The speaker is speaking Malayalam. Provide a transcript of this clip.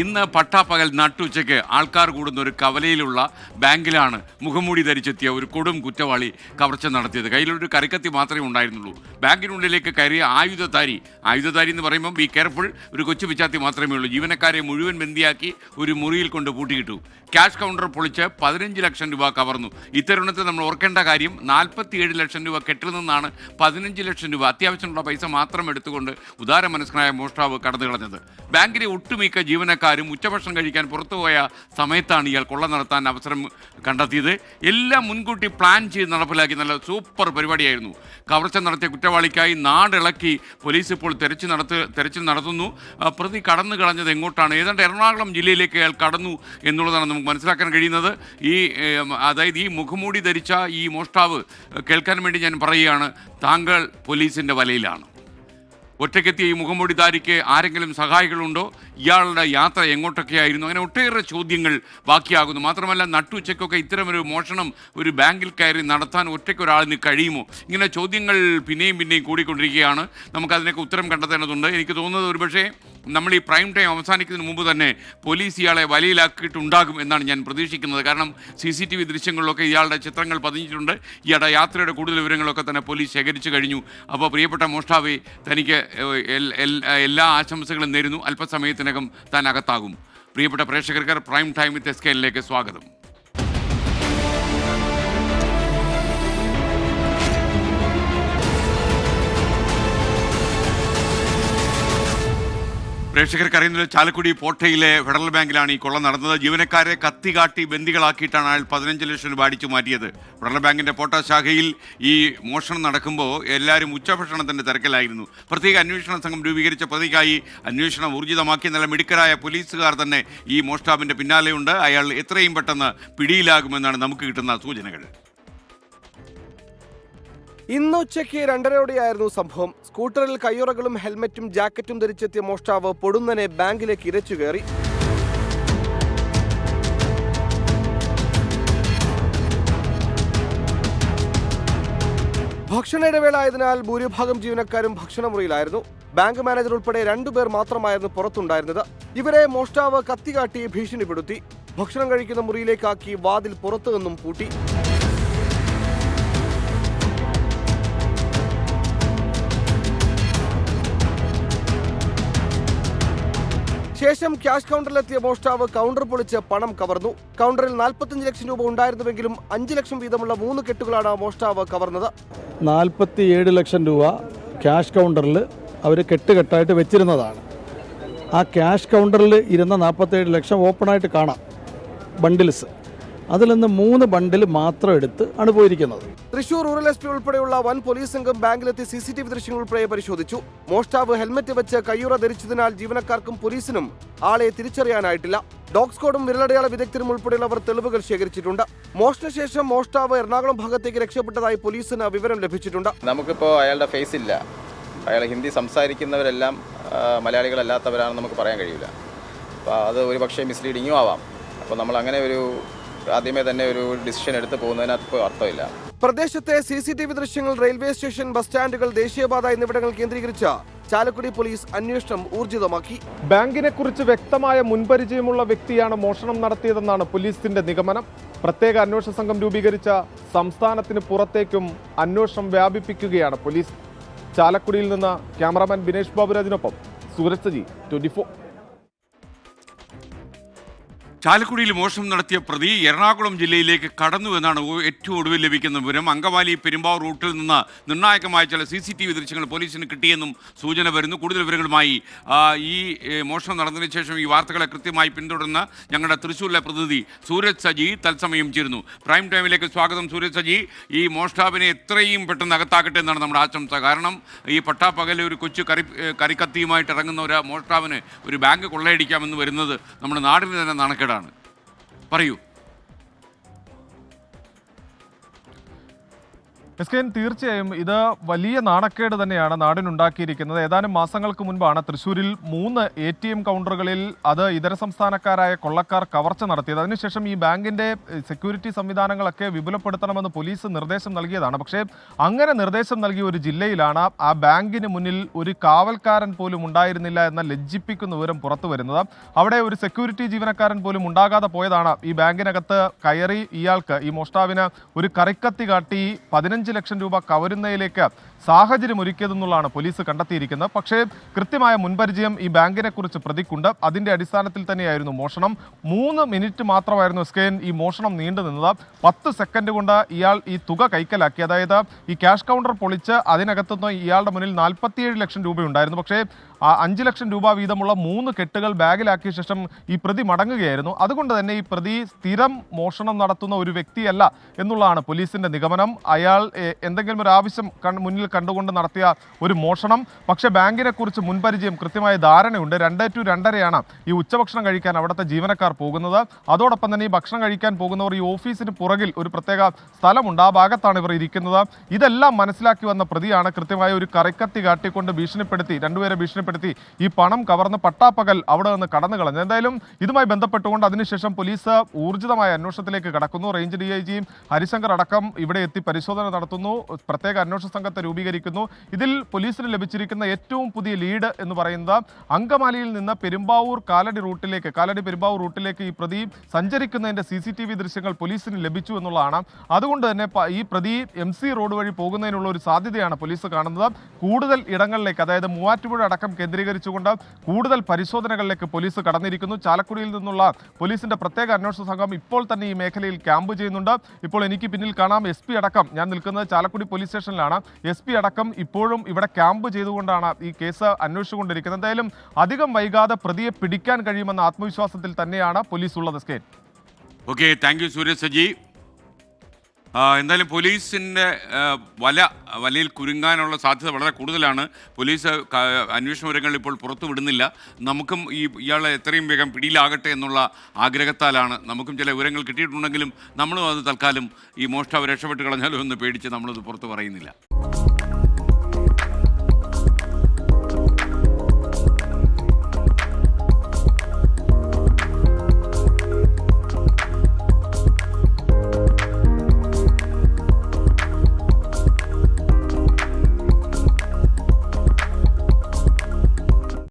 ഇന്ന് പട്ടാപ്പകൽ നട്ടുച്ചയ്ക്ക് ആൾക്കാർ കൂടുന്ന ഒരു കവലയിലുള്ള ബാങ്കിലാണ് മുഖംമൂടി ധരിച്ചെത്തിയ ഒരു കൊടും കുറ്റവാളി കവർച്ച നടത്തിയത്. കയ്യിലൊരു കറിക്കത്തി മാത്രമേ ഉണ്ടായിരുന്നുള്ളൂ. ബാങ്കിനുള്ളിലേക്ക് കയറിയ ആയുധധാരി ആയുധധാരി എന്ന് പറയുമ്പോൾ ബി കെയർഫുൾ ഒരു കൊച്ചു പിച്ചാത്തി മാത്രമേ ഉള്ളൂ. ജീവനക്കാരെ മുഴുവൻ ബന്ദിയാക്കി ഒരു മുറിയിൽ കൊണ്ട് പൂട്ടിയിട്ടു. ക്യാഷ് കൗണ്ടർ പൊളിച്ച് പതിനഞ്ച് ലക്ഷം രൂപ കവർന്നു. ഇത്തരുണത്തിൽ നമ്മൾ ഓർക്കേണ്ട കാര്യം നാൽപ്പത്തിയേഴ് ലക്ഷം രൂപ കെട്ടിൽ നിന്നാണ് പതിനഞ്ച് ലക്ഷം രൂപ അത്യാവശ്യമുള്ള പൈസ മാത്രം എടുത്തുകൊണ്ട് ഉദാര മനസ്കനായ മോഷ്ടാവ് കടന്നു കളഞ്ഞത് ബാങ്കിലെ ഒട്ടുമിക്ക ജീവനക്കാരും ഉച്ചഭക്ഷണം കഴിക്കാൻ പുറത്തു പോയ സമയത്താണ് ഇയാൾ കൊള്ള നടത്താൻ അവസരം കണ്ടെത്തിയത്. എല്ലാം മുൻകൂട്ടി പ്ലാൻ ചെയ്ത് നടപ്പിലാക്കി നല്ല സൂപ്പർ പരിപാടിയായിരുന്നു. കവർച്ച നടത്തിയ കുറ്റവാളിക്കായി നാടിളക്കി പോലീസ് ഇപ്പോൾ തെരച്ചിൽ നടത്ത് തെരച്ചിൽ നടത്തുന്നു. പ്രതി കടന്നു കളഞ്ഞത് എങ്ങോട്ടാണ്? ഏതാണ്ട് എറണാകുളം ജില്ലയിലേക്ക് അയാൾ കടന്നു എന്നുള്ളതാണ് നമുക്ക് മനസ്സിലാക്കാൻ കഴിയുന്നത്. ഈ അതായത് ഈ മുഖമൂടി ധരിച്ച ഈ മോഷ്ടാവ് കേൾക്കാൻ വേണ്ടി ഞാൻ പറയുകയാണ് താങ്കൾ പോലീസിന്റെ വലയിലാണ്. ഒറ്റയ്ക്കെത്തിയ ഈ മുഖംമൂടിധാരിക്ക് ആരെങ്കിലും സഹായികളുണ്ടോ? ഇയാളുടെ യാത്ര എങ്ങോട്ടൊക്കെയായിരുന്നു? അങ്ങനെ ഒട്ടേറെ ചോദ്യങ്ങൾ ബാക്കിയാകുന്നു. മാത്രമല്ല നട്ടുച്ചയ്ക്കൊക്കെ ഇത്തരമൊരു മോഷണം ഒരു ബാങ്കിൽ കയറി നടത്താൻ ഒറ്റയ്ക്ക് ഒരാളിന് കഴിയുമോ? ഇങ്ങനെ ചോദ്യങ്ങൾ പിന്നെയും പിന്നെയും കൂടിക്കൊണ്ടിരിക്കുകയാണ്. നമുക്കതിനൊക്കെ ഉത്തരം കണ്ടെത്തേണ്ടതുണ്ട്. എനിക്ക് തോന്നുന്നത് ഒരുപക്ഷേ നമ്മൾ ഈ പ്രൈം ടൈം അവസാനിക്കുന്നതിന് മുമ്പ് തന്നെ പോലീസ് ഇയാളെ വലയിലാക്കിയിട്ടുണ്ടാകും എന്നാണ് ഞാൻ പ്രതീക്ഷിക്കുന്നത്. കാരണം സി സി ടി വി ദൃശ്യങ്ങളിലൊക്കെ ഇയാളുടെ ചിത്രങ്ങൾ പതിഞ്ഞിട്ടുണ്ട്. ഇയാളുടെ യാത്രയുടെ കൂടുതൽ വിവരങ്ങളൊക്കെ തന്നെ പോലീസ് ശേഖരിച്ചു കഴിഞ്ഞു. അപ്പോൾ പ്രിയപ്പെട്ട മോഷ്ടാവെ തനിക്ക് എല്ലാ ആശംസകളും നേരുന്നു. അല്പസമയത്തിനകം താൻ അകത്താകും. പ്രിയപ്പെട്ട പ്രേക്ഷകർക്ക് പ്രൈം ടൈം വിത്ത് എസ് കെയിലേക്ക് സ്വാഗതം. പ്രേക്ഷകർക്ക് അറിയുന്നത് ചാലക്കുടി പോട്ടയിലെ ഫെഡറൽ ബാങ്കിലാണ് ഈ കൊള്ള നടന്നത്. ജീവനക്കാരെ കത്തി കാട്ടി ബന്ദികളാക്കിയിട്ടാണ് അയാൾ പതിനഞ്ച് ലക്ഷം രൂപ അടിച്ചു മാറ്റിയത്. ഫെഡറൽ ബാങ്കിന്റെ പോട്ട ശാഖയിൽ ഈ മോഷണം നടക്കുമ്പോൾ എല്ലാവരും ഉച്ചഭക്ഷണത്തിന്റെ തിരക്കിലായിരുന്നു. പ്രത്യേക അന്വേഷണ സംഘം രൂപീകരിച്ച പ്രതിക്കായി അന്വേഷണം ഊർജിതമാക്കി. നല്ല മിടുക്കരായ പോലീസുകാർ തന്നെ ഈ മോഷ്ടാവിന്റെ പിന്നാലെയുണ്ട്. അയാൾ എത്രയും പെട്ടെന്ന് പിടിയിലാകുമെന്നാണ് നമുക്ക് കിട്ടുന്ന സൂചനകൾ. ഇന്ന് ഉച്ചയ്ക്ക് രണ്ടരയോടെയായിരുന്നു സംഭവം. സ്കൂട്ടറിൽ കയ്യുറകളും ഹെൽമറ്റും ജാക്കറ്റും ധരിച്ചെത്തിയ മോഷ്ടാവ് പൊടുന്നനെ ബാങ്കിലേക്ക് ഇരച്ചു കയറി. ഭക്ഷണ ഇടവേള ആയതിനാൽ ഭൂരിഭാഗം ജീവനക്കാരും ഭക്ഷണമുറിയിലായിരുന്നു. ബാങ്ക് മാനേജർ ഉൾപ്പെടെ രണ്ടുപേർ മാത്രമായിരുന്നു പുറത്തുണ്ടായിരുന്നത്. ഇവരെ മോഷ്ടാവ് കത്തി കാട്ടി ഭീഷണിപ്പെടുത്തി. ഭക്ഷണം കഴിക്കുന്ന മുറിയിലേക്കാക്കി വാതിൽ പുറത്തു നിന്നും പൂട്ടി. ശേഷം ക്യാഷ് കൗണ്ടറിലെത്തിയ മോഷ്ടാവ് കൗണ്ടർ പൊളിച്ച് പണം കവർന്നു. കൗണ്ടറിൽ നാൽപ്പത്തഞ്ച് ലക്ഷം രൂപ ഉണ്ടായിരുന്നുവെങ്കിലും അഞ്ച് ലക്ഷം വീതമുള്ള മൂന്ന് കെട്ടുകളാണ് മോഷ്ടാവ് കവർന്നത്. നാൽപ്പത്തിയേഴ് ലക്ഷം രൂപ ക്യാഷ് കൗണ്ടറിൽ അവർ കെട്ടുകെട്ടായിട്ട് വെച്ചിരുന്നതാണ്. ആ ക്യാഷ് കൗണ്ടറിൽ ഇരുന്ന നാൽപ്പത്തേഴ് ലക്ഷം ഓപ്പണായിട്ട് കാണാം. ബണ്ടിൽസ്. അതിൽ നിന്ന് മൂന്ന് ബണ്ടിൽ മാത്രം എടുത്ത് ആണ് പോയിരിക്കുന്നത്. തൃശൂർ റൂറൽ എസ് പി ഉൾപ്പെടെയുള്ള വൻ പോലീസ് സംഘം ബാങ്കിലെത്തി സി സി ടി വി ദൃശ്യങ്ങൾ ഉൾപ്പെടെ പരിശോധിച്ചു. മോഷ്ടാവ് ഹെൽമറ്റ് വെച്ച് കയ്യുറ ധരിച്ചതിനാൽ ജീവനക്കാർക്കും പോലീസിനും ആളെ തിരിച്ചറിയാനായിട്ടില്ല. ഡോഗ് സ്ക്വാഡും വിരലടയാള വിദഗ്ധരും ഉൾപ്പെടെയുള്ളവർ തെളിവുകൾ ശേഖരിച്ചിട്ടുണ്ട്. മോഷണശേഷം മോഷ്ടാവ് എറണാകുളം ഭാഗത്തേക്ക് രക്ഷപ്പെട്ടതായി പോലീസിന് വിവരം ലഭിച്ചിട്ടുണ്ട്. നമുക്കിപ്പോൾ അയാളുടെ ഫേസ് ഇല്ല. അയാൾ ഹിന്ദി സംസാരിക്കുന്നവരെല്ലാം മലയാളികളല്ലാത്തവരാണെന്ന് നമുക്ക് പറയാൻ കഴിയില്ല. അപ്പോൾ അത് ഒരു പക്ഷേ മിസ്ലീഡിങ്ങും ആവാം. അപ്പോൾ നമ്മൾ അങ്ങനെ ഒരു ആദ്യമേ തന്നെ ഒരു ഡിസിഷൻ എടുത്ത് പോകുന്നതിനകത്ത് ഇപ്പോൾ അർത്ഥമില്ല. പ്രദേശത്തെ സി സി ടി വി ദൃശ്യങ്ങൾ റെയിൽവേ സ്റ്റേഷൻ ബസ് സ്റ്റാൻഡുകൾ ദേശീയപാത എന്നിവിടങ്ങൾ കേന്ദ്രീകരിച്ച ചാലക്കുടി പോലീസ് അന്വേഷണം ഊർജിതമാക്കി. ബാങ്കിനെ കുറിച്ച് വ്യക്തമായ മുൻപരിചയമുള്ള വ്യക്തിയാണ് മോഷണം നടത്തിയതെന്നാണ് പോലീസിന്റെ നിഗമനം. പ്രത്യേക അന്വേഷണ സംഘം രൂപീകരിച്ച സംസ്ഥാനത്തിന് പുറത്തേക്കും അന്വേഷണം വ്യാപിപ്പിക്കുകയാണ് പോലീസ്. ചാലക്കുടിയിൽ നിന്ന് ക്യാമറാമാൻ ബിനേഷ് ബാബുരാജിനൊപ്പം സൂരജ് സജി ട്വന്റി ഫോർ. ചാലക്കുടിയിൽ മോഷണം നടത്തിയ പ്രതി എറണാകുളം ജില്ലയിലേക്ക് കടന്നു എന്നാണ് ഏറ്റവും ഒടുവിൽ ലഭിക്കുന്ന വിവരം. അങ്കമാലി പെരുമ്പാവൂർ റൂട്ടിൽ നിന്ന് നിർണായകമായ ചില സി സി ടി വി ദൃശ്യങ്ങൾ പോലീസിന് കിട്ടിയെന്നും സൂചന വരുന്നു. കൂടുതൽ വിവരങ്ങളുമായി ഈ മോഷണം നടന്നതിന് ശേഷം ഈ വാർത്തകളെ കൃത്യമായി പിന്തുടർന്ന് ഞങ്ങളുടെ തൃശ്ശൂരിലെ പ്രതിനിധി സൂരജ് സജി തത്സമയം ചേരുന്നു. പ്രൈം ടൈമിലേക്ക് സ്വാഗതം സൂരജ് സജി. ഈ മോഷ്ടാവിനെ എത്രയും പെട്ടെന്ന് അകത്താക്കട്ടെ എന്നാണ് നമ്മുടെ ആശംസ. കാരണം ഈ പട്ടാപ്പകലെ ഒരു കൊച്ചു കറി കറിക്കത്തിയുമായിട്ട് ഇറങ്ങുന്ന ഒരു മോഷ്ടാവിന് ഒരു ബാങ്ക് കൊള്ളയടിക്കാമെന്ന് വരുന്നത് നമ്മുടെ നാടിന് തന്നെ നാണക്കേടാണ്. പറയൂ. എസ് കെ എൻ തീർച്ചയായും ഇത് വലിയ നാണക്കേട് തന്നെയാണ് നാടിനുണ്ടാക്കിയിരിക്കുന്നത്. ഏതാനും മാസങ്ങൾക്ക് മുൻപാണ് തൃശ്ശൂരിൽ മൂന്ന് എ ടി എം കൗണ്ടറുകളിൽ അത് ഇതര സംസ്ഥാനക്കാരായ കൊള്ളക്കാർ കവർച്ച നടത്തിയത്. അതിനുശേഷം ഈ ബാങ്കിന്റെ എഹ്, സെക്യൂരിറ്റി സംവിധാനങ്ങളൊക്കെ വിപുലപ്പെടുത്തണമെന്ന് പോലീസ് നിർദ്ദേശം നൽകിയതാണ്. പക്ഷേ അങ്ങനെ നിർദ്ദേശം നൽകിയ ഒരു ജില്ലയിലാണ് ആ ബാങ്കിന് മുന്നിൽ ഒരു കാവൽക്കാരൻ പോലും ഉണ്ടായിരുന്നില്ല എന്ന ലജ്ജിപ്പിക്കുന്ന വിവരം പുറത്തു വരുന്നത്. അവിടെ ഒരു സെക്യൂരിറ്റി ജീവനക്കാരൻ പോലും ഉണ്ടാകാതെ പോയതാണ്. ഈ ബാങ്കിനകത്ത് കയറി ഇയാൾക്ക് ഈ മോഷ്ടാവിന് ഒരു കറിക്കത്തി കാട്ടി പതിനഞ്ച് ലക്ഷം രൂപ കവരുന്നതിലേക്ക് സാഹചര്യം ഒരുക്കിയതെന്നുള്ളതാണ് പോലീസ് കണ്ടെത്തിയിരിക്കുന്നത്. പക്ഷേ കൃത്യമായ മുൻപരിചയം ഈ ബാങ്കിനെ കുറിച്ച് പ്രതിക്കുണ്ട്. അതിന്റെ അടിസ്ഥാനത്തിൽ തന്നെയായിരുന്നു മോഷണം. മൂന്ന് മിനിറ്റ് മാത്രമായിരുന്നു സ്കെയിൻ ഈ മോഷണം നീണ്ടു നിന്നത്. പത്ത് സെക്കൻഡ് കൊണ്ട് ഇയാൾ ഈ തുക കൈക്കലാക്കി. അതായത് ഈ ക്യാഷ് കൗണ്ടർ പൊളിച്ച് അതിനകത്തുനിന്ന് ഇയാളുടെ മുന്നിൽ നാൽപ്പത്തിയേഴ് ലക്ഷം രൂപയുണ്ടായിരുന്നു. പക്ഷേ അഞ്ച് ലക്ഷം രൂപ വീതമുള്ള മൂന്ന് കെട്ടുകൾ ബാഗിലാക്കിയ ശേഷം ഈ പ്രതി മടങ്ങുകയായിരുന്നു. അതുകൊണ്ട് തന്നെ ഈ പ്രതി സ്ഥിരം മോഷണം നടത്തുന്ന ഒരു വ്യക്തിയല്ല എന്നുള്ളതാണ് പോലീസിന്റെ നിഗമനം. അയാൾ എന്തെങ്കിലും ഒരു ആവശ്യം മുന്നിൽ കണ്ടുകൊണ്ട് നടത്തിയ ഒരു മോഷണം. പക്ഷേ ബാങ്കിനെക്കുറിച്ച് മുൻപരിചയം കൃത്യമായ ധാരണയുണ്ട്. രണ്ട് ടു രണ്ടരയാണ് ഈ ഉച്ചഭക്ഷണം കഴിക്കാൻ അവിടുത്തെ ജീവനക്കാർ പോകുന്നത്. അതോടൊപ്പം തന്നെ ഈ ഭക്ഷണം കഴിക്കാൻ പോകുന്നവർ ഈ ഓഫീസിന് പുറകിൽ ഒരു പ്രത്യേക സ്ഥലമുണ്ട്. ആ ഭാഗത്താണ് ഇവർ ഇരിക്കുന്നത്. ഇതെല്ലാം മനസ്സിലാക്കി വന്ന പ്രതിയാണ് കൃത്യമായ ഒരു കറിക്കത്തി കാട്ടിക്കൊണ്ട് ഭീഷണിപ്പെടുത്തി രണ്ടുപേരെ ഭീഷണിപ്പെടുത്തി ഈ പണം കവർന്ന് പട്ടാപ്പകൽ അവിടെ നിന്ന് കടന്നു കളഞ്ഞു. എന്തായാലും ഇതുമായി ബന്ധപ്പെട്ടുകൊണ്ട് അതിനുശേഷം പോലീസ് ഊർജിതമായ അന്വേഷണത്തിലേക്ക് കടക്കുന്നു. റേഞ്ച് ഡി ഐ ജിയും ഹരിശങ്കർ അടക്കം ഇവിടെ എത്തി പരിശോധന നടത്തുന്നു. പ്രത്യേക അന്വേഷണ സംഘത്തെ രൂപീകരിക്കുന്നു. ഇതിൽ പോലീസിന് ലഭിച്ചിരിക്കുന്ന ഏറ്റവും പുതിയ ലീഡ് എന്ന് പറയുന്നത് അങ്കമാലിയിൽ നിന്ന് പെരുമ്പാവൂർ കാലടി റൂട്ടിലേക്ക് കാലടി പെരുമ്പാവൂർ റൂട്ടിലേക്ക് ഈ പ്രതി സഞ്ചരിക്കുന്നതിന്റെ സി സി ടി വി ദൃശ്യങ്ങൾ പോലീസിന് ലഭിച്ചു എന്നുള്ളതാണ്. അതുകൊണ്ട് തന്നെ ഈ പ്രതി എം സി റോഡ് വഴി പോകുന്നതിനുള്ള ഒരു സാധ്യതയാണ് പോലീസ് കാണുന്നത്. കൂടുതൽ ഇടങ്ങളിലേക്ക് അതായത് മൂവാറ്റുപുഴ അടക്കം കേന്ദ്രീകരിച്ചുകൊണ്ട് കൂടുതൽ പരിശോധനകളിലേക്ക് പോലീസ് കടന്നിരിക്കുന്നു. ചാലക്കുടിയിൽ നിന്നുള്ള പോലീസിന്റെ പ്രത്യേക അന്വേഷണ സംഘം ഇപ്പോൾ തന്നെ ഈ മേഖലയിൽ ക്യാമ്പ് ചെയ്യുന്നുണ്ട്. ഇപ്പോൾ എനിക്ക് പിന്നിൽ കാണാം എസ് പി അടക്കം. ഞാൻ നിൽക്കുന്നത് ചാലക്കുടി പോലീസ് സ്റ്റേഷനിലാണ്. എസ് പി അടക്കം ഇപ്പോഴും ഇവിടെ ക്യാമ്പ് ചെയ്തുകൊണ്ടാണ് ഈ കേസ് അന്വേഷിച്ചുകൊണ്ടിരിക്കുന്നത്. എന്തായാലും അധികം വൈകാതെ പ്രതിയെ പിടിക്കാൻ കഴിയുമെന്ന ആത്മവിശ്വാസത്തിൽ തന്നെയാണ് പോലീസ് ഉള്ളത് സ്കേൻ. Okay thank you Soorya Saji ആ, എന്തായാലും പോലീസിന്റെ വല വലയിൽ കുരുങ്ങാനുള്ള സാധ്യത വളരെ കൂടുതലാണ്. പോലീസ് അന്വേഷണ വിവരങ്ങൾ ഇപ്പോൾ പുറത്തു വിടുന്നില്ല. നമുക്കും ഈ ഇയാളെ എത്രയും വേഗം പിടിയിലാകട്ടെ എന്നുള്ള ആഗ്രഹത്താലാണ്. നമുക്കും ചില വിവരങ്ങൾ കിട്ടിയിട്ടുണ്ടെങ്കിലും നമ്മളും അത് തൽക്കാലം ഈ മോഷ്ടാവ് രക്ഷപ്പെട്ട് കളഞ്ഞാലോ എന്ന് പേടിച്ച് നമ്മളത് പുറത്ത് പറയുന്നില്ല.